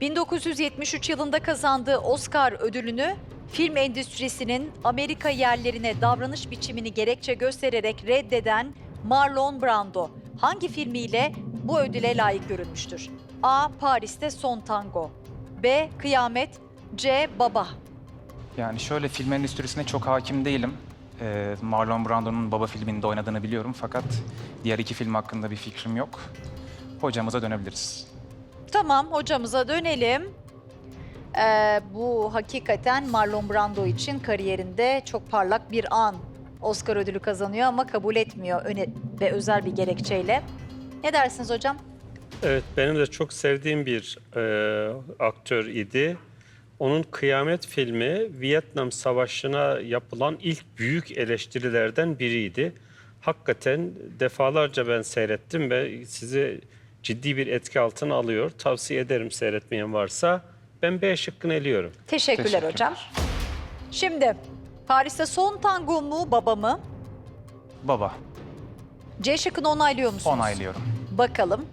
1973 yılında kazandığı Oscar ödülünü film endüstrisinin Amerika yerlerine davranış biçimini gerekçe göstererek reddeden Marlon Brando hangi filmiyle bu ödüle layık görülmüştür? A. Paris'te Son Tango B. Kıyamet C. Baba Yani şöyle film endüstrisine çok hakim değilim. Ee, Marlon Brando'nun Baba filminde oynadığını biliyorum fakat diğer iki film hakkında bir fikrim yok. Hocamıza dönebiliriz. Tamam hocamıza dönelim. Ee, bu hakikaten Marlon Brando için kariyerinde çok parlak bir an. Oscar ödülü kazanıyor ama kabul etmiyor öne ve özel bir gerekçeyle. Ne dersiniz hocam? Evet, benim de çok sevdiğim bir e, aktör idi. Onun Kıyamet filmi Vietnam Savaşı'na yapılan ilk büyük eleştirilerden biriydi. Hakikaten defalarca ben seyrettim ve sizi ciddi bir etki altına alıyor. Tavsiye ederim seyretmeyen varsa. Ben B şıkkını eliyorum. Teşekkürler, Teşekkürler. hocam. Şimdi Paris'te son tango mu baba mı? Baba, C şıkkını onaylıyor musunuz? onaylıyorum. Bakalım.